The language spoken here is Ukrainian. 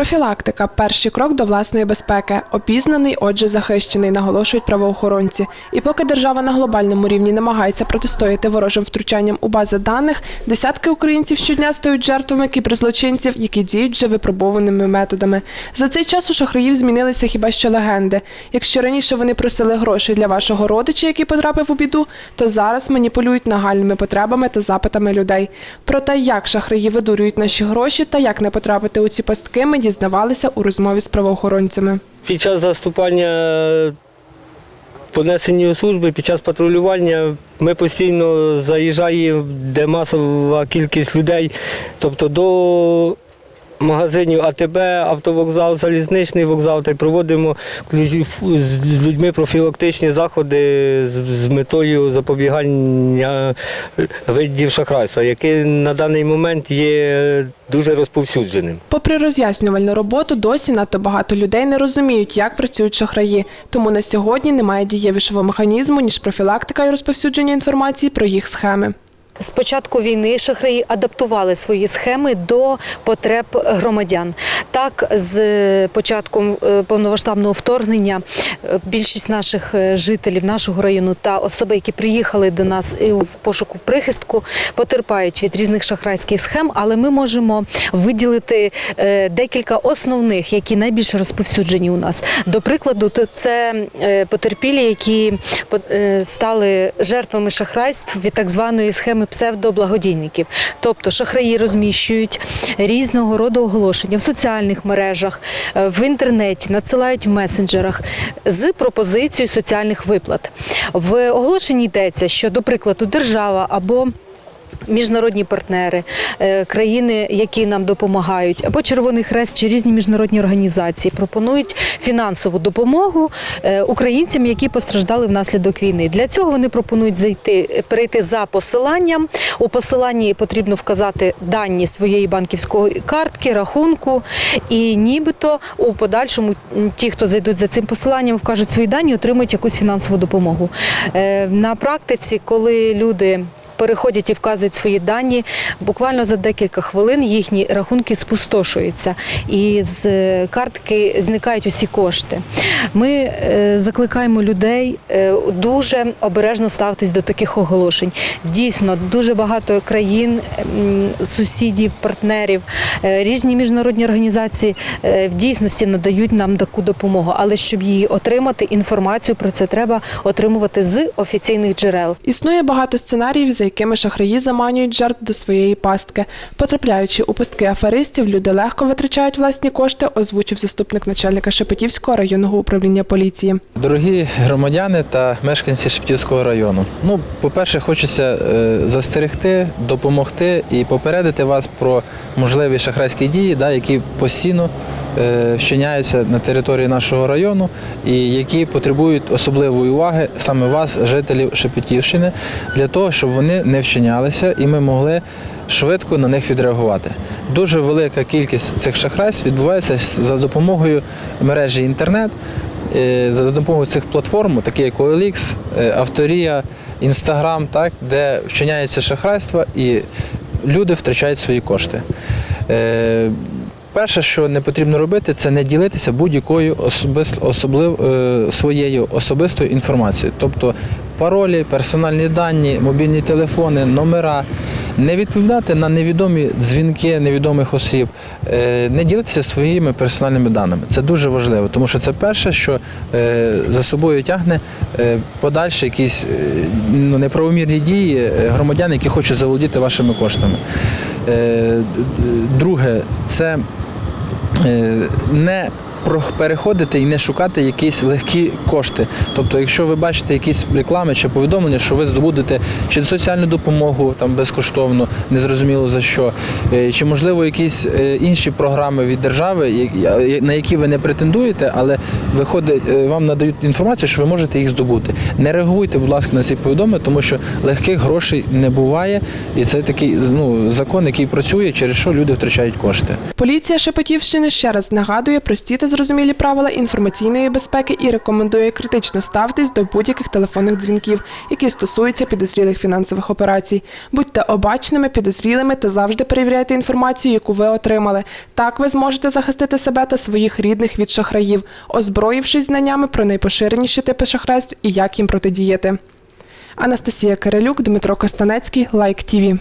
Профілактика перший крок до власної безпеки. Обізнаний, отже, захищений, наголошують правоохоронці. І поки держава на глобальному рівні намагається протистояти ворожим втручанням у бази даних, десятки українців щодня стають жертвами кіберзлочинців, які діють вже випробованими методами. За цей час у шахраїв змінилися хіба що легенди. Якщо раніше вони просили грошей для вашого родича, який потрапив у біду, то зараз маніпулюють нагальними потребами та запитами людей. Про те, як шахраї видурюють наші гроші та як не потрапити у ці пастки, ми дізнавалися у розмові з правоохоронцями. Під час заступання понесені служби, під час патрулювання ми постійно заїжджаємо, де масова кількість людей, тобто до магазинів АТБ, автовокзал, залізничний вокзал, та й проводимо з людьми профілактичні заходи з метою запобігання видів шахрайства, яке на даний момент є дуже розповсюдженим. Попри роз'яснювальну роботу, досі надто багато людей не розуміють, як працюють шахраї. Тому на сьогодні немає дієвішого механізму, ніж профілактика і розповсюдження інформації про їх схеми. З початку війни шахраї адаптували свої схеми до потреб громадян. Так, з початком е, повномасштабного вторгнення е, більшість наших е, жителів нашого району та особи, які приїхали до нас в пошуку прихистку, потерпають від різних шахрайських схем, але ми можемо виділити декілька основних, які найбільше розповсюджені у нас. До прикладу, це потерпілі, які стали жертвами шахрайств від так званої схеми псевдоблагодійників. Тобто шахраї розміщують різного роду оголошення в соціальних мережах, е, в інтернеті, надсилають в месенджерах з пропозицією соціальних виплат. В оголошенні йдеться, що, до прикладу, держава або Міжнародні партнери, е, країни, які нам допомагають, або Червоний Хрест чи різні міжнародні організації пропонують фінансову допомогу е, українцям, які постраждали внаслідок війни. Для цього вони пропонують зайти, перейти за посиланням. У посиланні потрібно вказати дані своєї банківської картки, рахунку, і нібито у подальшому ті, хто зайдуть за цим посиланням, вкажуть свої дані, отримують якусь фінансову допомогу. Е, На практиці, коли люди переходять і вказують свої дані. Буквально за декілька хвилин їхні рахунки спустошуються, і з е, картки зникають усі кошти. Ми е, закликаємо людей е, дуже обережно ставитись до таких оголошень. Дійсно, дуже багато країн, сусідів, партнерів, різні міжнародні організації в дійсності надають нам таку допомогу. Але щоб її отримати, інформацію про це треба отримувати з офіційних джерел. Існує багато сценаріїв, за якими шахраї заманюють жертв до своєї пастки. Потрапляючи у пастки аферистів, люди легко витрачають власні кошти, озвучив заступник начальника Шепетівського районного управління поліції. Дорогі громадяни та мешканці Шептівського району. Ну, по-перше, хочеться е, застерегти, допомогти і попередити вас про можливі шахрайські дії, да, які постійно вчиняються на території нашого району і які потребують особливої уваги саме вас, жителів Шепетівщини, для того, щоб вони не вчинялися і ми могли швидко на них відреагувати. Дуже велика кількість цих шахрайств відбувається за допомогою мережі інтернет. Е, за допомогою цих платформ, такі як OLX, е, Авторія, Інстаграм, де вчиняються шахрайства і люди втрачають свої кошти. Перше, що не потрібно робити, це не ділитися будь-якою особлив, е, своєю особистою інформацією. Тобто паролі, персональні дані, мобільні телефони, номера. Не відповідати на невідомі дзвінки невідомих осіб, е, не ділитися своїми персональними даними. Це дуже важливо, тому що це перше, що е, за собою тягне подальші якісь ну, неправомірні дії громадян, які хочуть заволодіти вашими коштами. Друге, це не про- переходити і не шукати якісь легкі кошти. Тобто, якщо ви бачите якісь реклами чи повідомлення, що ви здобудете чи соціальну допомогу там безкоштовно, незрозуміло за що, е, чи можливо якісь е, інші програми від держави, на які ви не претендуєте, але виходить, е, вам надають інформацію, що ви можете їх здобути. Не реагуйте, будь ласка, на ці повідомлення, тому що легких грошей не буває, і це такий ну, закон, який працює, через що люди втрачають кошти. Поліція Шепетівщини ще раз нагадує прості та зрозумілі правила інформаційної безпеки і рекомендує критично ставитись до будь-яких телефонних дзвінків, які стосуються підозрілих фінансових операцій. Будьте обачними, підозрілими та завжди перевіряйте інформацію, яку ви отримали. Так ви зможете захистити себе та своїх рідних від шахраїв, озброївшись знаннями про найпоширеніші типи шахрайств і як їм протидіяти. Анастасія Кирилюк, Дмитро Костанецький, Лайк ТІВІ.